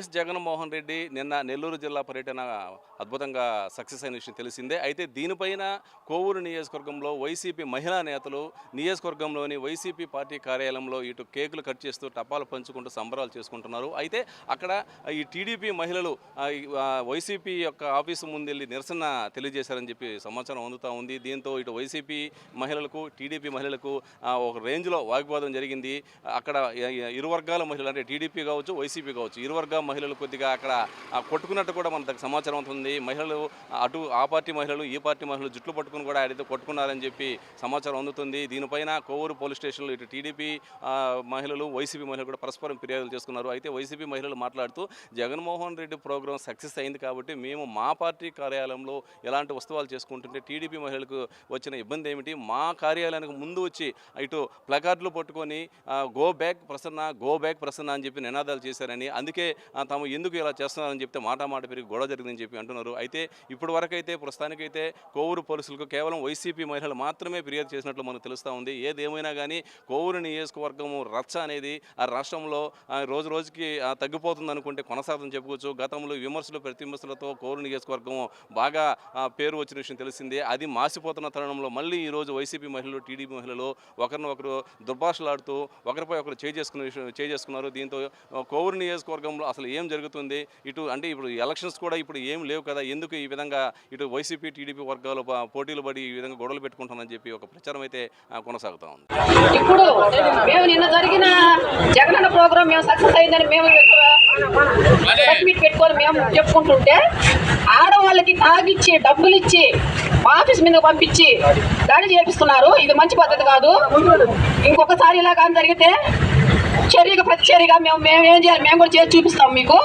YS Jaganmohan Reddy నిన్న నెల్లూరు జిల్లా పర్యటన అద్భుతంగా సక్సెస్ అయిన విషయం తెలిసిందే. అయితే దీనిపైన కోవూరు నియోజకవర్గంలో వైసీపీ మహిళా నేతలు నియోజకవర్గంలోని వైసీపీ పార్టీ కార్యాలయంలో ఇటు కేకులు కట్ చేస్తూ టపాలు పంచుకుంటూ సంబరాలు చేసుకుంటున్నారు. అయితే అక్కడ ఈ టీడీపీ మహిళలు వైసీపీ యొక్క ఆఫీసు ముందు వెళ్ళి నిరసన తెలియజేశారని చెప్పి సమాచారం అందుతూ ఉంది. దీంతో ఇటు వైసీపీ మహిళలకు టీడీపీ మహిళలకు ఒక రేంజ్లో వాగ్వాదం జరిగింది. అక్కడ ఇరు వర్గాల మహిళలు అంటే టీడీపీ కావచ్చు వైసీపీ కావచ్చు ఇరు వర్గాల మహిళలు కొద్దిగా అక్కడ కొట్టుకున్నట్టు కూడా మనకు సమాచారం అవుతుంది. మహిళలు అటు ఆ పార్టీ మహిళలు ఈ పార్టీ మహిళలు జుట్లు పట్టుకుని కూడా ఆడితే కొట్టుకున్నారని చెప్పి సమాచారం అందుతుంది. దీనిపైన కోవూరు పోలీస్ స్టేషన్లో ఇటు టీడీపీ మహిళలు వైసీపీ మహిళలు కూడా పరస్పరం ఫిర్యాదులు చేసుకున్నారు. అయితే వైసీపీ మహిళలు మాట్లాడుతూ జగన్మోహన్ రెడ్డి ప్రోగ్రాం సక్సెస్ అయింది కాబట్టి మేము మా పార్టీ కార్యాలయంలో ఎలాంటి వస్తువులు చేసుకుంటుంటే టీడీపీ మహిళలకు వచ్చిన ఇబ్బంది ఏమిటి? మా కార్యాలయానికి ముందు వచ్చి ఇటు ప్లకార్డులు పట్టుకొని go back Prasanna go back Prasanna అని చెప్పి నినాదాలు చేశారని అందుకే తాము ఎందుకు ఇలా చేస్తున్నారని చెప్తే మాట మాట పెరిగి గొడవ జరిగిందని చెప్పి అంటున్నారు. అయితే ఇప్పటి వరకైతే ప్రస్తుతానికైతే కోవూరు పోలీసులకు కేవలం వైసీపీ మహిళలు మాత్రమే ఫిర్యాదు చేసినట్లు మనకు తెలుస్తూ ఉంది. ఏదేమైనా కానీ కోవూరు నియోజకవర్గము రచ్చ అనేది ఆ రాష్ట్రంలో ఆ, రోజు రోజుకి తగ్గిపోతుంది అనుకుంటే కొనసాగుతుందని చెప్పుకోవచ్చు. గతంలో విమర్శలు ప్రతిమర్శలతో కోవూరు నియోజకవర్గము బాగా పేరు వచ్చిన విషయం తెలిసిందే. అది మాసిపోతున్న తరుణంలో మళ్ళీ ఈరోజు వైసీపీ మహిళలు టీడీపీ మహిళలు ఒకరిని ఒకరు దుర్భాషలాడుతూ ఒకరిపై ఒకరు చేసుకునే విషయం చేసుకున్నారు. దీంతో కోవూరు నియోజకవర్గంలో అసలు ఏం జరుగుతుంది? ఇటు అంటే ఇప్పుడు ఎలక్షన్స్ కూడా ఇప్పుడు ఏం లేవు కదా ఎందుకు ఈ విధంగా ఇటు వైసీపీ టీడీపీ వర్గాలు పోటీలు పడి ఈ విధంగా గొడవలు పెట్టుకుంటానని చెప్పి ఒక ప్రచారం అయితే కొనసాగుతా ఉంది. ఇప్పుడు మేము నిన్న జరిగిన జగనన్న ప్రోగ్రామ్ మేము సక్సెస్ అయిందని మేము ప్రెస్ పెట్టుకొని మేము చెప్పుకుంటుంటే ఆడవాళ్ళకి తాగిచ్చి డబ్బులు ఇచ్చి మా ఆఫీస్ మీద పంపించి దాడి చేపిస్తున్నారు. ఇది మంచి పద్ధతి కాదు. ఇంకొకసారి ఇలా కానీ జరిగితే చర్యగా ప్రతిచర్యగా మేము మేము ఏం చేయాలి? మేము కూడా చేసి చూపిస్తాం మీకు.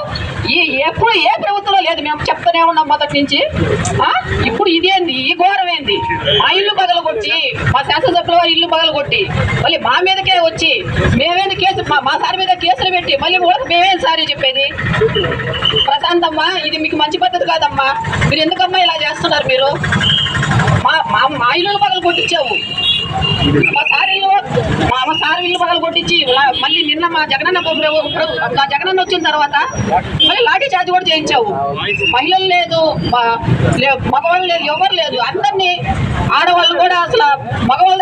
ఈ ఎప్పుడు ఏ ప్రభుత్వంలో లేదు. మేము చెప్తూనే ఉన్నాం మొదటి నుంచి. ఇప్పుడు ఇదేంది ఈ ఘోరం ఏంది? మా ఇల్లు పగలగొట్టి మా శాసనసభ్యుల వారి ఇల్లు పగలగొట్టి మళ్ళీ మా మీదకే వచ్చి మేమేంది కేసు మా సార్ మీద కేసులు పెట్టి మళ్ళీ వాళ్ళకి మేమేం సారీ చెప్పేది? ప్రశాంతమ్మా ఇది మీకు మంచి పద్ధతి కాదమ్మా. మీరు ఎందుకమ్మా ఇలా చేస్తున్నారు మీరు? మా మా మా ఇల్లు పగలు కొట్టించావు. మా సార్ ఇల్లు మా మా సార్ ఇల్లు పగలు కొట్టించి మళ్ళీ నిన్న మా జగనన్న ప్రోగ్రాం- జగనన్న వచ్చిన తర్వాత మళ్ళీ లాఠీ చార్జ్ కూడా చేయించావు. మహిళలు లేదు మగవాళ్ళు లేదు ఎవరు లేదు. అందరినీ ఆడవాళ్ళు కూడా అసలు మగవాళ్ళు